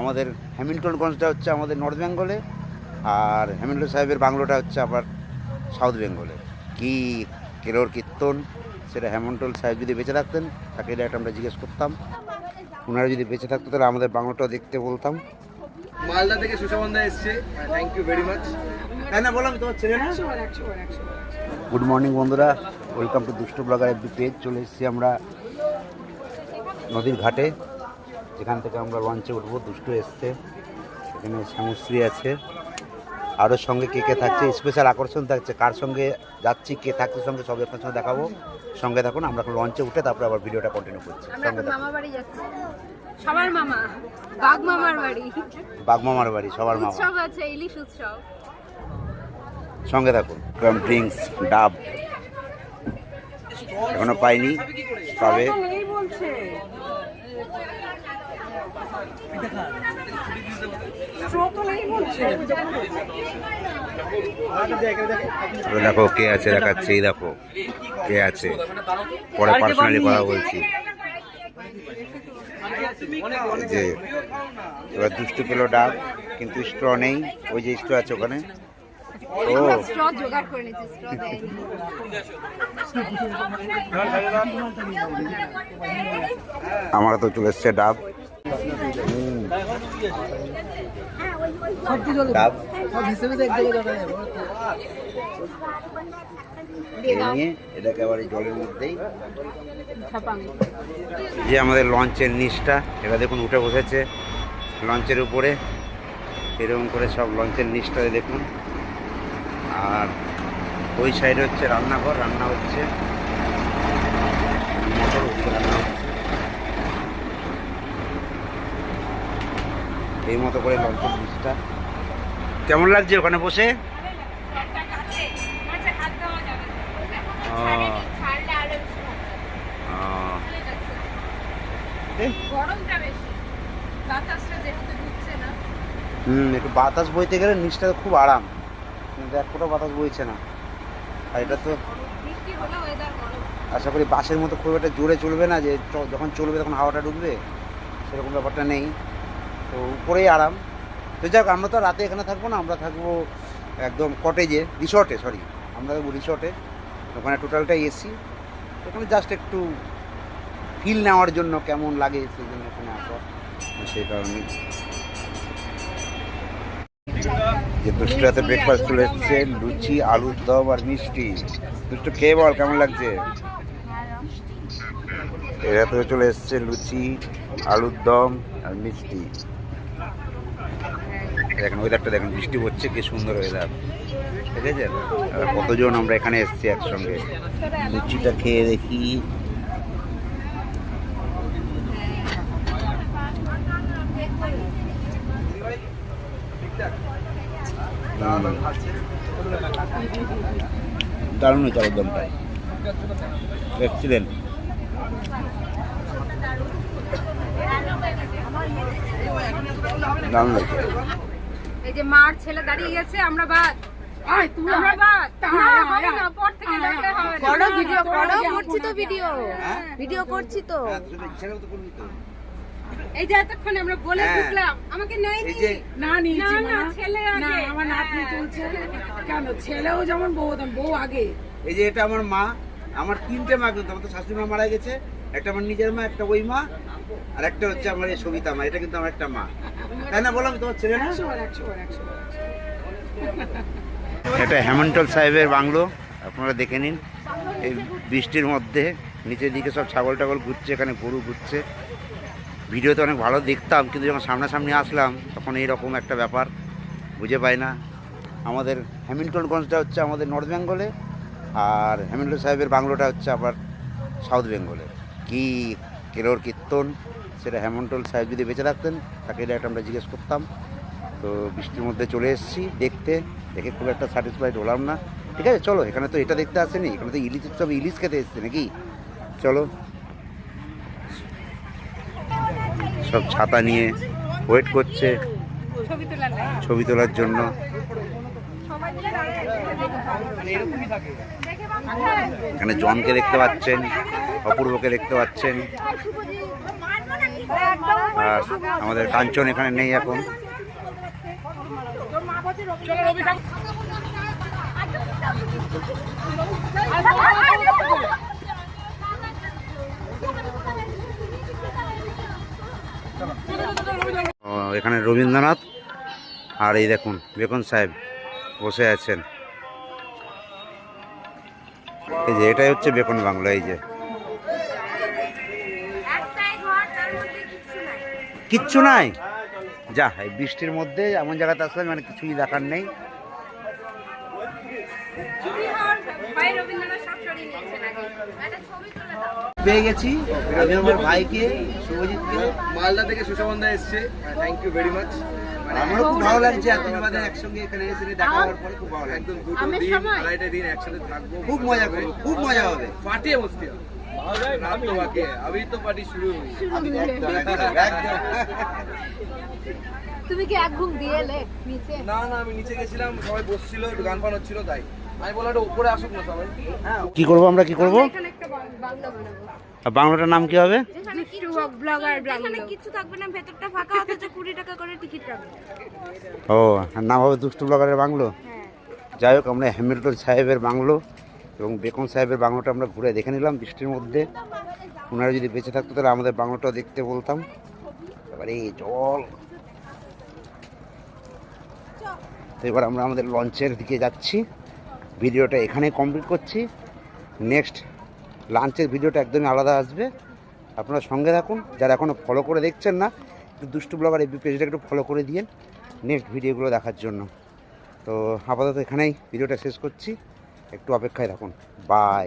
আমাদের হ্যামিল্টনগঞ্জটা হচ্ছে আমাদের নর্থ বেঙ্গলে আর হ্যামিল্টন সাহেবের বাংলোটা হচ্ছে আবার সাউথ বেঙ্গলে। কি কেলোর কীর্তন সেটা হ্যামিল্টন সাহেব যদি বেঁচে থাকতেন তাকে এটা আমরা জিজ্ঞেস করতাম। ওনারা যদি বেঁচে থাকতো তাহলে আমাদের বাংলোটাও দেখতে বলতাম। মালদা থেকে সুশাবন্ধা এসছে থ্যাংক ইউ ভেরি মাচ তাই না বললাম তোমার ছেলে না? গুড মর্নিং বন্ধুরা। ওয়েলকাম টু দুষ্ট ব্লগার এফবি পেজ। চলে এসেছি আমরা নদীর ঘাটে। যেখান থেকে আমরা লঞ্চে উঠবো দুষ্টু এসছে। এখানে শ্যামশ্রী আছে। আরও সঙ্গে কে কে থাকছে? স্পেশাল আকর্ষণ থাকছে। কার সঙ্গে যাচ্ছি কে থাকছে সঙ্গে সব আপনার সঙ্গে দেখাবো। সঙ্গে থাকুন আমরা লঞ্চে উঠে তারপরে আবার ভিডিওটা কন্টিনিউ করছি। সঙ্গে সবার মামা বাঘ মামার বাড়ি। বাগমামার বাড়ি সবার মামা। উৎসব আছে ইলিশ উৎসব। সঙ্গে থাকুন। ড্রিঙ্কস ডাব। এখনও পাইনি তবে দেখো কে আছে দেখাচ্ছে দেখো কে আছে। পরে পার্সোনালি কথা বলছি। যে এবার দুষ্টু পেল ডাব কিন্তু স্ট্র নেই ওই যে স্ট্র আছে ওখানে। ও। আমার তো চলে এসছে ডাব। জলের মধ্যেই যে আমাদের লঞ্চের নিচটা এটা দেখুন উঠে বসেছে লঞ্চের উপরে। এরকম করে সব লঞ্চের নিচটা দেখুন। আর ওই সাইডে হচ্ছে রান্নাঘর, রান্না হচ্ছে রান্না হচ্ছে এই মতো করে লঞ্চের নিচটা কেমন লাগছে ওখানে বসে? হুম একটু বাতাস বইতে গেলে নিচটা খুব আরাম। কিন্তু এক ফোঁটা বাতাস বইছে না। আর এটা তো আশা করি বাসের মতো খুব একটা জোরে চলবে না যে যখন চলবে তখন হাওয়াটা ঢুকবে সেরকম ব্যাপারটা নেই। তো উপরেই আরাম। তো যাক, আমরা তো রাতে এখানে থাকব না, আমরা থাকব একদম কটেজে রিসর্টে সরি আমরা থাকব রিসর্টে ওখানে টোটালটাই এসি ওখানে জাস্ট একটু ফিল নেওয়ার জন্য কেমন লাগে সেই জন্য এখানে আসা, সেই কারণে যে দুষ্টুটাতে ব্রেকফাস্ট চলে এসছে, লুচি, আলুর দম আর মিষ্টি। দুষ্টু, খেয়ে বল, কেমন লাগছে? এরা তো চলে এসছে, লুচি, আলুর দম আর মিষ্টি। দেখেন ওয়েদারটা দেখেন, বৃষ্টি হচ্ছে, কি সুন্দর ওয়েদার ঠিক আছে? আর কতজন আমরা এখানে এসেছি একসঙ্গে? লুচিটা খেয়ে দেখি। দারুণ হয়েছে আলুর দমটা। দারুণ লাগছে এই যে মার ছেলে দাঁড়িয়ে গেছে আমরা বাদ। আমরা বাদ। হবে না, পর থেকে ডাকলে হবে না। ভিডিও করো করছি তো ভিডিও। হ্যাঁ? ভিডিও করছি তো। তুই তো। ইচ্ছাটাও তো করবি তো। এই যে এতক্ষণ আমরা বলে। ঢুকলাম আমাকে নেই না না নিয়েছি না ছেলে না আমার নাতনি। চলছে কেন? ছেলেও যেমন বউ বউ আগে। এই যে এটা আমার মা। আমার তিনটে মা কিন্তু আমার তো শাশুড়ি মা মারা গেছে। একটা আমার নিজের মা একটা ওই মা আর একটা হচ্ছে আমার এই সবিতা মা। এটা কিন্তু আমার একটা মা। তাই না বললাম তোমার ছেলে না? এটা হেমন্তল সাহেবের বাংলো আপনারা দেখে নিন। এই বৃষ্টির মধ্যে নিচের দিকে সব ছাগল টাগল ঘুরছে এখানে গরু ঘুরছে। ভিডিওতে অনেক ভালো দেখতাম কিন্তু যখন সামনাসামনি আসলাম তখন এইরকম একটা ব্যাপার বুঝে পাই না। আমাদের হ্যামিল্টনগঞ্জটা হচ্ছে আমাদের নর্থ বেঙ্গলে আর হ্যামিল্টন সাহেবের বাংলোটা হচ্ছে আবার সাউথ বেঙ্গলে। কি কেলোর কীর্তন সেটা হেমন্তল সাহেব যদি বেঁচে থাকতেন তাকে এটা আমরা জিজ্ঞেস করতাম। তো বৃষ্টির মধ্যে চলে এসেছি দেখতে দেখে খুব একটা স্যাটিসফাইড হলাম না। ঠিক আছে চলো এখানে তো এটা দেখতে আসেনি এখানে তো ইলিশ সব ইলিশ খেতে এসছে নাকি? চলো। সব ছাতা নিয়ে ওয়েট করছে। ছবি তোলার লাগে। ছবি তোলার জন্য। বাবা। এখানে জনকে দেখতে পাচ্ছেন অপূর্বকে দেখতে পাচ্ছেন। আর আমাদের কাঞ্চন এখানে নেই এখন। এখানে রবীন্দ্রনাথ আর এই দেখুন বেকন সাহেব বসে আছেন। এই যে, এটাই হচ্ছে বেকন বাংলা, এই যে। কিচ্ছু নাই? যা এই বৃষ্টির মধ্যে এমন জায়গাতে আসলে মানে কিছুই দেখার নেই। চুরি হওয়ার ভাই রবীন্দ্রনাথ সব সরিয়ে নিয়েছেন আগে। একটা ছবি তুলে দাও। পেয়ে গেছি। আমি আমার ভাইকে শুভজিৎকে। মালদা থেকে সুশাবন দা এসছে থ্যাংক ইউ ভেরি মাচ আমারও খুব ভালো লাগছে এতদিন বাদে একসঙ্গে এখানে এসে দেখা হওয়ার পরে খুব ভালো একদম দুটো দিন আড়াইটা দিন একসাথে থাকব। খুব মজা করব খুব মজা হবে। ফাটিয়ে বসতে হবে। হয়ে। তুমি কি এক ঘুম দিয়ে এলে নিচে? না না আমি নিচে গেছিলাম সবাই বসছিল একটু গান ফান হচ্ছিল তাই। আমি বললাম একটু উপরে আসুক না সবাই। হ্যাঁ কি করব আমরা কি করব? এখানে একটা বাংলা বানাবো। বাংলাটার নাম কি হবে? ব্লগার এখানে কিছু থাকবে না ভেতরটা ফাঁকা অথচ কুড়ি টাকা করে টিকিট রাখবে। ও আর নাম হবে দুষ্টু ব্লগারের বাংলো? যাই হোক আমরা হ্যামিল্টন সাহেবের বাংলো। এবং বেকন সাহেবের বাংলোটা আমরা ঘুরে দেখে নিলাম, বৃষ্টির মধ্যে। ওনারা যদি বেঁচে থাকতো তাহলে আমাদের বাংলোটাও দেখতে বলতাম। এবারে এই জল। তো এবার আমরা আমাদের লঞ্চের দিকে যাচ্ছি। ভিডিওটা এখানে কমপ্লিট করছি। নেক্সট লাঞ্চের ভিডিওটা একদমই আলাদা আসবে। আপনারা সঙ্গে থাকুন। যারা এখনও ফলো করে দেখছেন না, একটু দুষ্টু ব্লগার এই পেজটা একটু ফলো করে দিন নেক্সট ভিডিওগুলো দেখার জন্য। তো আপাতত এখানেই ভিডিওটা শেষ করছি। একটু অপেক্ষায় থাকুন। বাই।